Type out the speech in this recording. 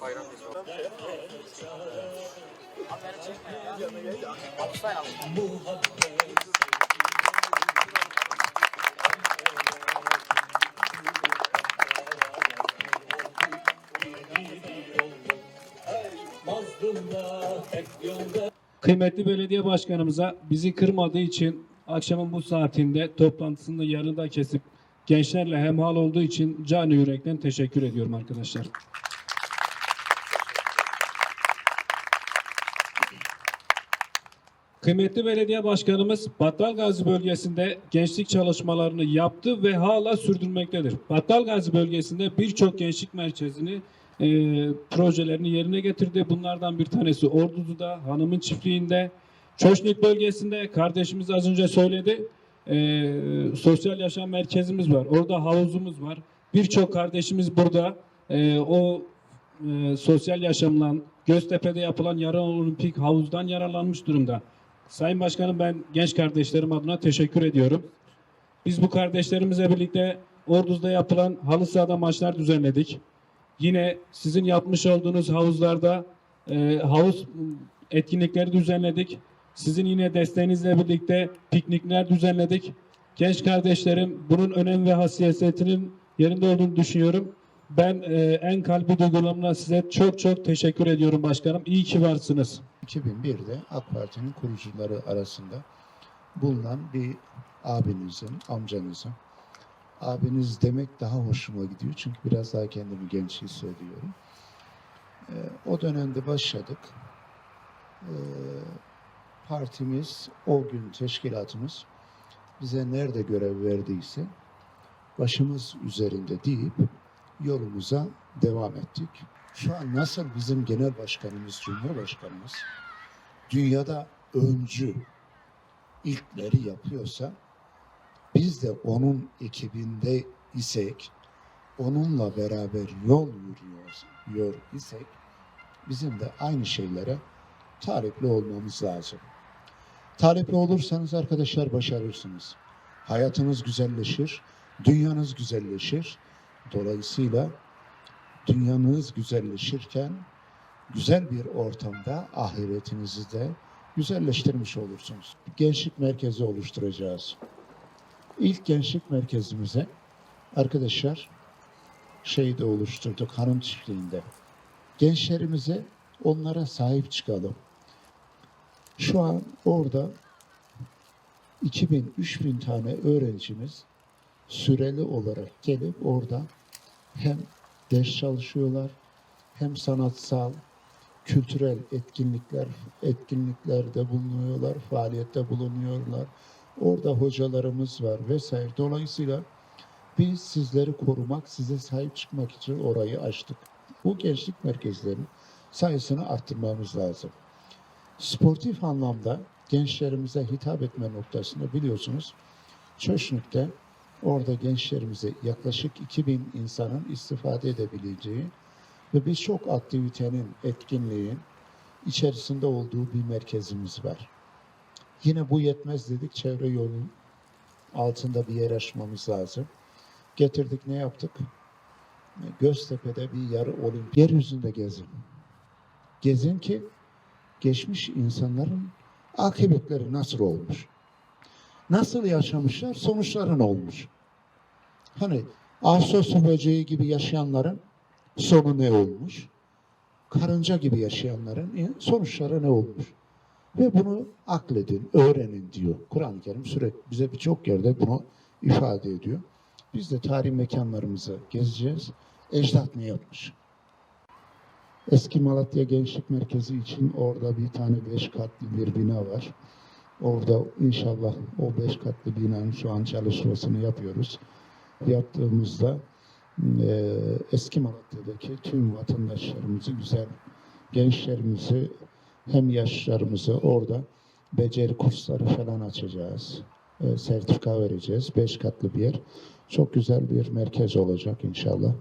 Bayram. Kıymetli belediye başkanımıza bizi kırmadığı için akşamın bu saatinde toplantısında yarıda kesip gençlerle hemhal olduğu için canı yürekten teşekkür ediyorum arkadaşlar. Kıymetli belediye başkanımız Battalgazi bölgesinde gençlik çalışmalarını yaptı ve hala sürdürmektedir. Battalgazi bölgesinde birçok gençlik merkezini e, projelerini yerine getirdi. Bunlardan bir tanesi Ordu'da, Hanım'ın çiftliğinde, Çoşnik bölgesinde kardeşimiz az önce söyledi. e, sosyal yaşam merkezimiz var. Orada havuzumuz var. Birçok kardeşimiz burada e, o e, sosyal yaşamla Göztepe'de yapılan yarı olimpik havuzdan yararlanmış durumda. Sayın Başkanım ben genç kardeşlerim adına teşekkür ediyorum. Biz bu kardeşlerimizle birlikte Orduz'da yapılan halı sahada maçlar düzenledik. Yine sizin yapmış olduğunuz havuzlarda e, havuz etkinlikleri düzenledik. Sizin yine desteğinizle birlikte piknikler düzenledik. Genç kardeşlerim bunun önem ve hassasiyetinin yerinde olduğunu düşünüyorum. Ben e, en kalbi duygularımla size çok çok teşekkür ediyorum başkanım. İyi ki varsınız. 2001'de AK Parti'nin kurucuları arasında bulunan bir abinizin, amcanızın. Abiniz demek daha hoşuma gidiyor çünkü biraz daha kendimi genç hissediyorum. Ee, o dönemde başladık. Ee, partimiz, o gün teşkilatımız bize nerede görev verdiyse başımız üzerinde deyip yolumuza devam ettik. Şu an nasıl bizim genel başkanımız, cumhurbaşkanımız dünyada öncü ilkleri yapıyorsa biz de onun ekibinde isek, onunla beraber yol yürüyoruz, yürüyor isek bizim de aynı şeylere talipli olmamız lazım. Talipli olursanız arkadaşlar başarırsınız. Hayatınız güzelleşir, dünyanız güzelleşir. Dolayısıyla dünyanız güzelleşirken güzel bir ortamda ahiretinizi de güzelleştirmiş olursunuz. Gençlik merkezi oluşturacağız. İlk gençlik merkezimize arkadaşlar şeyi de oluşturduk hanım çiftliğinde. Gençlerimize onlara sahip çıkalım. Şu an orada 2000-3000 tane öğrencimiz süreli olarak gelip orada hem ders çalışıyorlar hem sanatsal, kültürel etkinlikler etkinliklerde bulunuyorlar, faaliyette bulunuyorlar. Orada hocalarımız var vesaire. Dolayısıyla biz sizleri korumak, size sahip çıkmak için orayı açtık. Bu gençlik merkezlerinin sayısını arttırmamız lazım. Sportif anlamda gençlerimize hitap etme noktasında biliyorsunuz Çöşnük'te orada gençlerimize yaklaşık 2000 insanın istifade edebileceği ve birçok aktivitenin, etkinliğin içerisinde olduğu bir merkezimiz var. Yine bu yetmez dedik, çevre yolun altında bir yer açmamız lazım. Getirdik ne yaptık? Göztepe'de bir yarı olimpiyat. Yeryüzünde gezin. Gezin ki geçmiş insanların akıbetleri nasıl olmuş? Nasıl yaşamışlar? Sonuçları ne olmuş? Hani Ağustos böceği gibi yaşayanların sonu ne olmuş? Karınca gibi yaşayanların sonuçları ne olmuş? Ve bunu akledin, öğrenin diyor. Kur'an-ı Kerim sürekli bize birçok yerde bunu ifade ediyor. Biz de tarih mekanlarımızı gezeceğiz. Ecdat ne yapmış? Eski Malatya Gençlik Merkezi için orada bir tane beş katlı bir bina var. Orada inşallah o beş katlı binanın şu an çalışmasını yapıyoruz. Yaptığımızda e, eski Malatya'daki tüm vatandaşlarımızı, güzel gençlerimizi, hem yaşlarımızı orada beceri kursları falan açacağız. E, sertifika vereceğiz. Beş katlı bir yer. Çok güzel bir merkez olacak inşallah.